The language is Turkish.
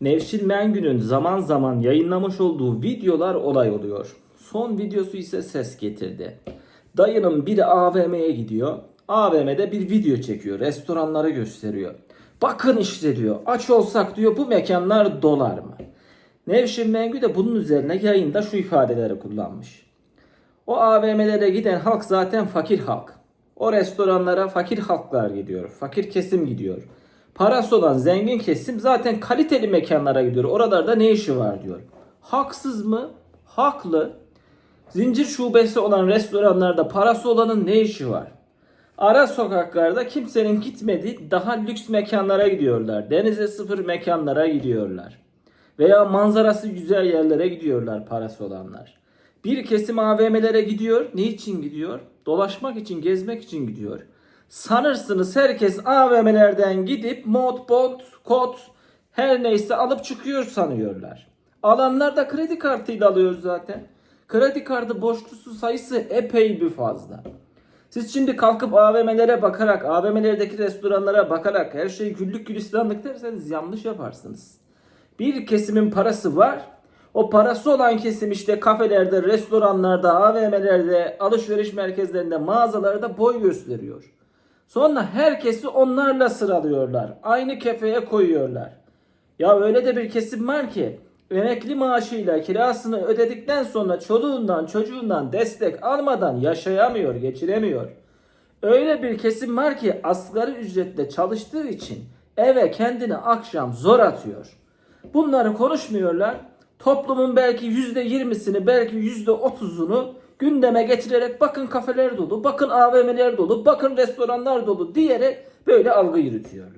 Nevşin Mengü'nün zaman zaman yayınlamış olduğu videolar olay oluyor. Son videosu ise ses getirdi. Dayının biri AVM'ye gidiyor. AVM'de bir video çekiyor. Restoranları gösteriyor. Bakın işte diyor. Aç olsak diyor bu mekanlar dolar mı? Nevşin Mengü de bunun üzerine yayında şu ifadeleri kullanmış. O AVM'lere giden halk zaten fakir halk. O restoranlara fakir halklar gidiyor. Fakir kesim gidiyor. Parası olan zengin kesim zaten kaliteli mekanlara gidiyor. Oralarda ne işi var diyor. Haksız mı? Haklı. Zincir şubesi olan restoranlarda parası olanın ne işi var? Ara sokaklarda kimsenin gitmediği daha lüks mekanlara gidiyorlar. Denize sıfır mekanlara gidiyorlar. Veya manzarası güzel yerlere gidiyorlar parası olanlar. Bir kesim AVM'lere gidiyor. Ne için gidiyor? Dolaşmak için, gezmek için gidiyor. Sanırsınız herkes AVM'lerden gidip mod, bot, kot her neyse alıp çıkıyor sanıyorlar. Alanlar da kredi kartıyla alıyor zaten. Kredi kartı borçlusu sayısı epey bir fazla. Siz şimdi kalkıp AVM'lere bakarak, AVM'lerdeki restoranlara bakarak her şey güllük gülistanlık derseniz yanlış yaparsınız. Bir kesimin parası var. O parası olan kesim işte kafelerde, restoranlarda, AVM'lerde, alışveriş merkezlerinde, mağazalarda boy gösteriyor. Sonra herkesi onlarla sıralıyorlar. Aynı kefeye koyuyorlar. Ya öyle de bir kesim var ki emekli maaşıyla kirasını ödedikten sonra çoluğundan çocuğundan destek almadan yaşayamıyor, geçiremiyor. Öyle bir kesim var ki asgari ücretle çalıştığı için eve kendini akşam zor atıyor. Bunları konuşmuyorlar. Toplumun belki %20'sini belki %30'unu gündeme getirerek bakın kafeler dolu, bakın AVM'ler dolu, bakın restoranlar dolu diyerek böyle algı yürütüyorlar.